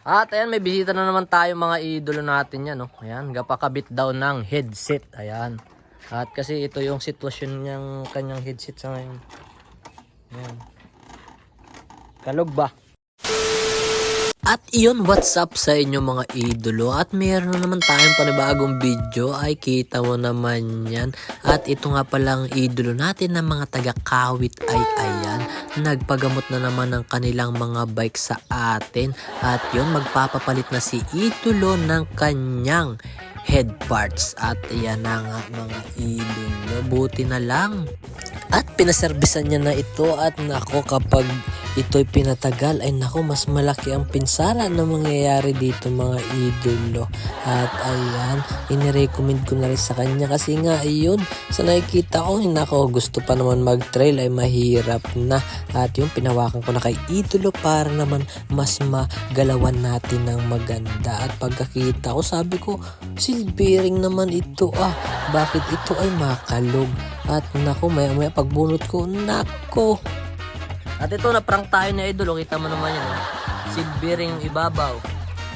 At ayan, may bisita na naman tayo mga idolo natin yan. No? Ayan, gapakabit daw ng headset. Ayan. At kasi ito yung sitwasyon niyang kanyang headset sa ngayon. Ayan. Kalog ba? At iyon, what's up sa inyo mga idolo? At meron na naman tayong panibagong video ay kita mo naman yan. At ito nga palang idolo natin ng mga taga-kawit ay ayan. Nagpagamot na naman ng kanilang mga bike sa atin. At yun, magpapapalit na si idolo ng kanyang head parts. At ayan na nga mga idolo. Buti na lang. At pinaservisan niya na ito at nako kapag ito'y pinatagal ay nako mas malaki ang pinsala na mangyayari dito mga idolo. At ayan, inirecommend ko na rin sa kanya kasi nga ayun, sa nakikita ko, nako gusto pa naman mag-trail ay mahirap na. At yung pinawakan ko na kay idolo para naman mas magalawan natin ng maganda. At pagkakita ko sabi ko, silbering naman ito ah, bakit ito ay makalog? At nako, maya maya pagbunot ko, nako, at ito na prank tayo ni Idol, oh. kita mo naman yan. Oh. Silvering yung ibabaw.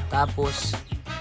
Tapos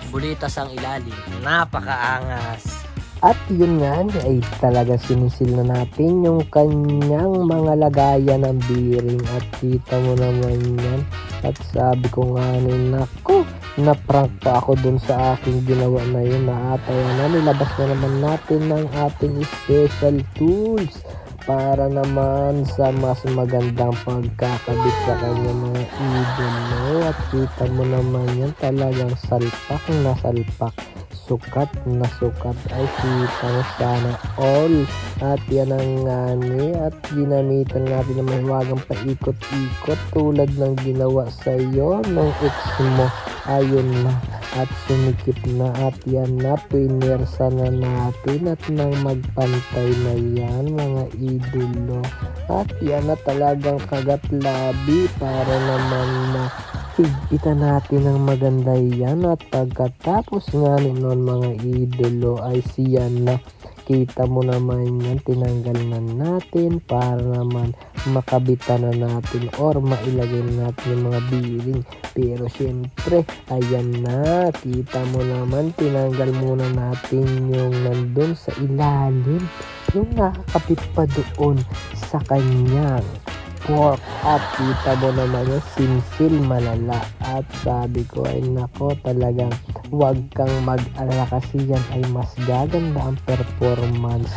bulitas ang ilalim. Napakaangas. At yun nga ay talaga sinisil na natin yung kanyang mga lagayan ng bearing at kita mo naman yan. At sabi ko nga ni nako, na-prank pa ako dun sa aking ginawa na yun na at ayan na nilabas na naman natin ng ating special tools para naman sa mas magandang pagkakabit sa kanya mga idolo at kita mo naman yan talagang salpak na salpak. Sukat na sukat ay kita mo sana all. At yan ang ngani at ginamitan natin ng mahiwagang paikot-ikot tulad ng ginawa sa iyo ng ex mo. Ayun na at sumikip na at yan na pinersa na natin at nang magpantay na yan mga idolo. At yan na talagang kagat labi para naman na higpitan natin ng maganda yan. At pagkatapos nga nun mga idolo ay siyan na kita mo naman yan. Tinanggal na natin para naman makabitan na natin or mailagay na natin yung mga bearing. Pero syempre ayan na. Kita mo naman tinanggal muna natin yung nandun sa ilalim. Yung nakakapit pa doon sa kanyang pork at kita mo naman yung sinsil malala. At sabi ko ay nako talagang huwag kang mag-alala kasi yan ay mas gaganda ang performance.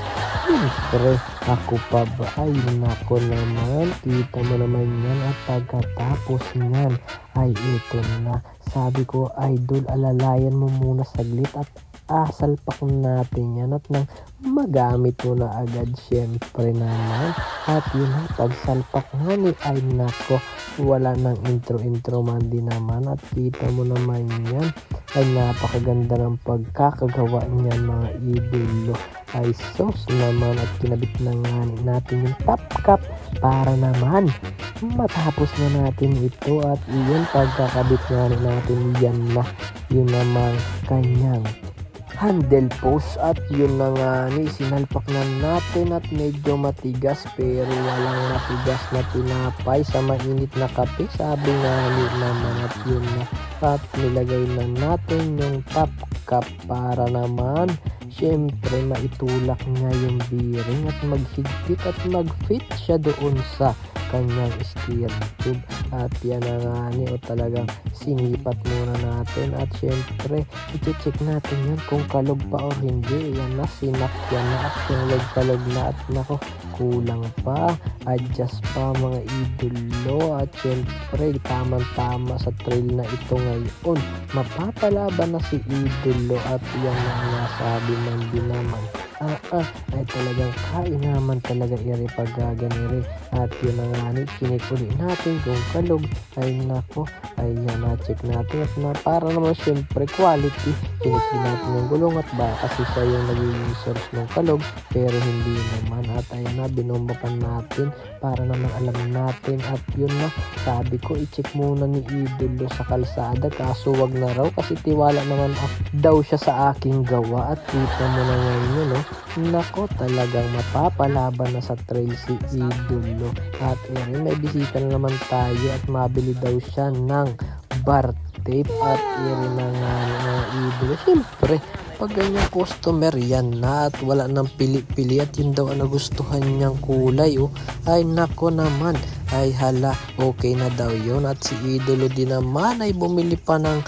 Siyempre ako pa ba? Ay nako naman kita mo naman yan at pagkatapos yan ay ito na. Sabi ko idol alalayan mo muna saglit at asalpak natin yan at nang magamit mo na agad syempre naman. At yun ang pagsalpak nga ni ay nako wala nang intro intro man din naman at kita mo naman yan. Ay napakaganda ng pagkakagawa niyan mga idolo. Ay sauce naman at kinabit na nga natin yung top cap para naman matapos na natin ito at iyon pagkakabit nga natin yan na. Yun naman kanyang handle post at yun na nga ni sinalpak na natin at medyo matigas pero walang matigas na tinapay sa mainit na kape sabi nga ni naman at yun na at nilagay na natin yung top cap para naman syempre maitulak niya yung bearing at maghigpit at magfit siya doon sa kanyang steer tube at yan na nga o talagang sinipat muna natin. At syempre i-check natin yan kung kalog pa o hindi. Yan na sinak yan na at yung kalog na. At nako kulang pa. Adjust pa mga idolo. At syempre tamang tama sa trail na ito ngayon. Mapapalaban na si idolo. At yan na nga sabi man din naman ah ah ay talagang kain naman talaga iri paggaganiri. At yun na nga ni chinik natin kung kalog. Ay nako ay yan na check natin. At na para naman syempre quality chinik din natin yung gulong at ba kasi siya yung naging source ng kalog pero hindi naman. At ayan na binomba pa natin para naman alam natin. At yun na sabi ko i-check muna ni idolo sa kalsada kaso wag na raw kasi tiwala naman ak- daw siya sa aking gawa. At kita mo na ngayon yun no? Nako talagang mapapalaban na sa trail si idolo. At yun may bisita na naman tayo at mabili daw siya ng bar tape at iri na nga mga idol. Siyempre, pag ganyang customer yan na at wala nang pili-pili at yun daw ang nagustuhan niyang kulay oh. Ay nako naman, ay hala, okay na daw yun. At si idolo din naman ay bumili pa ng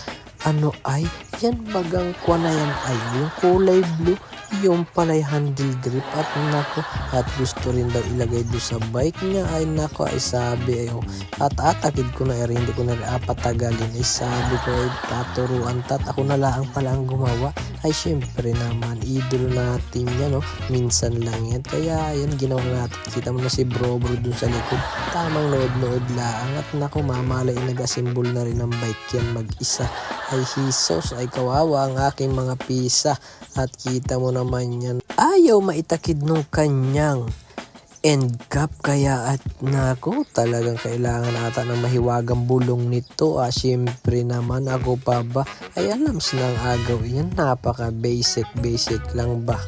ano ay, yan bagang kwa na yan ay yung kulay blue yung palay handle grip at nako at gusto rin daw ilagay do sa bike niya. Ay nako ay sabi ay oh, at atakid ko na eh, hindi ko na apatagalin ay sabi ko ay taturuan tat ako na lang pala ang gumawa ay syempre naman idolo natin yan no? Minsan lang yan. Kaya yan ginawa natin. Kita mo na si bro bro dun sa likod. Tamang nood-nood lang. At nako mamalay nagasimbol na rin ng bike yan mag-isa. Ay hisos ay kawawa ang aking mga pisa. At kita mo naman yan. Ayaw maitakid nung kanyang end cap kaya at nako talagang kailangan ata ng mahiwagang bulong nito. Ah syempre naman ako pa ba? Ay alam silang agaw yan. Napaka basic basic lang ba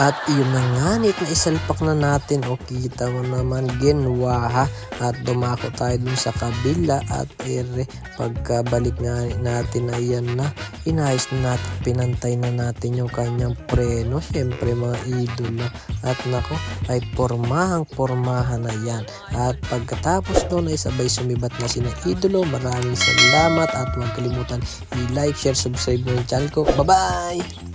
at yun na nga nit na isalpak na natin. O kita mo naman genwa ha at dumako tayo dun sa kabila. At ere pagkabalik nga natin ay yan na. Inayos na natin pinantay na natin yung kanyang preno. Syempre mga idolo at nako ay pormahang pormahan na yan. At pagkatapos doon ay sabay sumibat na sina idolo maraming salamat. At huwag kalimutan i-like, share, subscribe mo yung channel ko. Bye bye